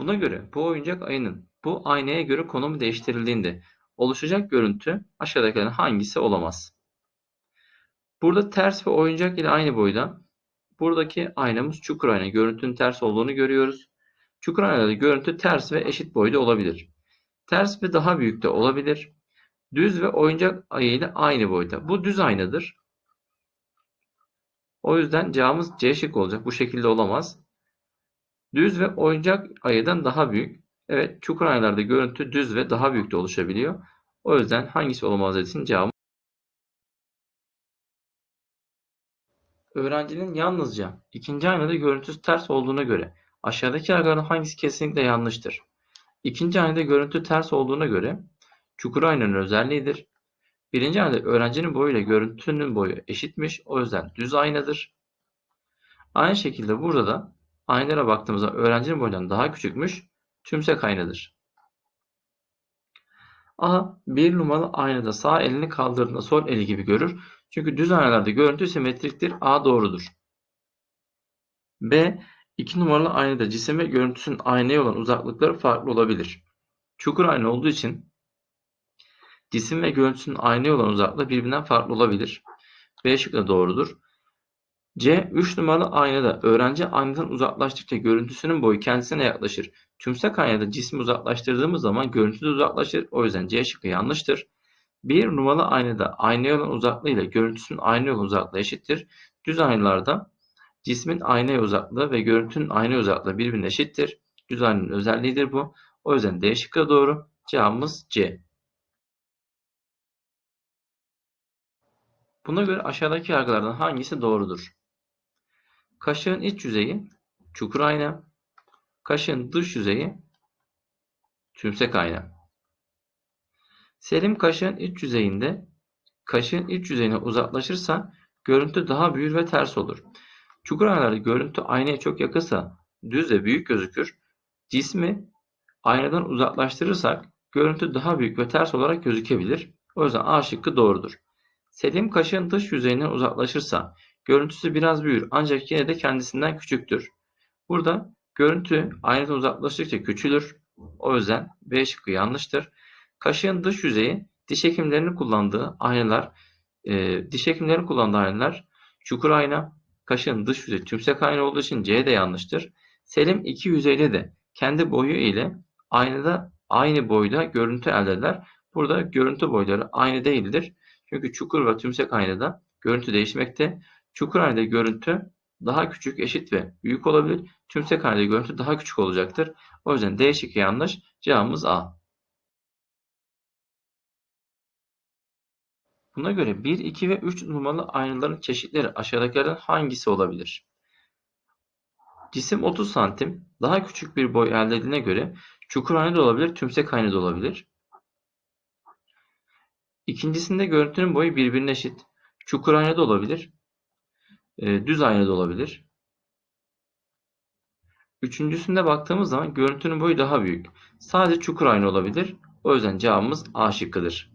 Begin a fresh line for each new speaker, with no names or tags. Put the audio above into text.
Buna göre bu oyuncak ayının bu aynaya göre konumu değiştirildiğinde oluşacak görüntü aşağıdakilerden hangisi olamaz? Burada ters ve oyuncak ile aynı boyda. Buradaki aynamız çukur ayna. Görüntünün ters olduğunu görüyoruz. Çukur aynada görüntü ters ve eşit boyda olabilir. Ters ve daha büyük de olabilir. Düz ve oyuncak ayı ile aynı boyda. Bu düz aynadır. O yüzden cevabımız C şık olacak. Bu şekilde olamaz. Düz ve oyuncak ayıdan daha büyük. Evet çukur aynalarda görüntü düz ve daha büyük de oluşabiliyor. O yüzden hangisi olamaz dediğin cevabı. Öğrencinin yalnızca ikinci aynada görüntüsü ters olduğuna göre aşağıdaki yargılardan hangisi kesinlikle yanlıştır? İkinci aynada görüntü ters olduğuna göre çukur aynanın özelliğidir. Birinci aynada öğrencinin boyu ile görüntünün boyu eşitmiş. O yüzden düz aynadır. Aynı şekilde burada da aynalara baktığımızda öğrencinin boyundan daha küçükmüş. Tümsek aynadır. A. Bir numaralı aynada sağ elini kaldırdığında sol eli gibi görür. Çünkü düz aynalarda görüntü simetriktir. A doğrudur. B. 2 numaralı aynada cisim ve görüntüsünün aynaya olan uzaklıkları farklı olabilir. Çukur ayna olduğu için cisim ve görüntüsünün aynaya olan uzaklığı birbirinden farklı olabilir. B şıkkı doğrudur. C. 3 numaralı aynada öğrenci aynadan uzaklaştıkça görüntüsünün boyu kendisine yaklaşır. Tümsek aynada cismi uzaklaştırdığımız zaman görüntü de uzaklaşır. O yüzden C şıkkı yanlıştır. Bir numaralı aynada aynaya olan uzaklığı ile görüntüsünün aynaya olan uzaklığı eşittir. Düz aynalarda cismin aynaya uzaklığı ve görüntünün aynaya uzaklığı birbirine eşittir. Düz aynanın özelliğidir bu. O yüzden D şıkkı doğru. Cevabımız C. Buna göre aşağıdaki yargılardan hangisi doğrudur? Kaşığın iç yüzeyi çukur ayna, kaşığın dış yüzeyi tümsek ayna. Selim kaşığın iç yüzeyinde kaşığın iç yüzeyine uzaklaşırsa görüntü daha büyür ve ters olur. Çukur aynalarda görüntü aynaya çok yakınsa düz ve büyük gözükür. Cismi aynadan uzaklaştırırsak görüntü daha büyük ve ters olarak gözükebilir. O yüzden A şıkkı doğrudur. Selim kaşığın dış yüzeyinden uzaklaşırsa görüntüsü biraz büyür ancak yine de kendisinden küçüktür. Burada görüntü aynadan uzaklaştıkça küçülür. O yüzden B şıkkı yanlıştır. Kaşığın dış yüzeyi diş hekimlerinin kullandığı aynalar, e, diş hekimlerinin kullandığı aynalar çukur ayna, kaşığın dış yüzeyi tümsek ayna olduğu için C de yanlıştır. Selim iki yüzeyle de kendi boyu ile aynada aynı boyda görüntü elde eder. Burada görüntü boyları aynı değildir. Çünkü çukur ve tümsek aynada görüntü değişmekte. Çukur aynada görüntü daha küçük, eşit ve büyük olabilir. Tümsek aynada görüntü daha küçük olacaktır. O yüzden D şıkkı yanlış. Cevabımız A. Buna göre 1, 2 ve 3 numaralı aynaların çeşitleri aşağıdakilerden hangisi olabilir? Cisim 30 santim, daha küçük bir boy elde edildiğine göre çukur ayna da olabilir, tümsek ayna da olabilir. İkincisinde görüntünün boyu birbirine eşit. Çukur ayna da olabilir, e, düz ayna da olabilir. Üçüncüsünde baktığımız zaman görüntünün boyu daha büyük. Sadece çukur ayna olabilir. O yüzden cevabımız A şıkkıdır.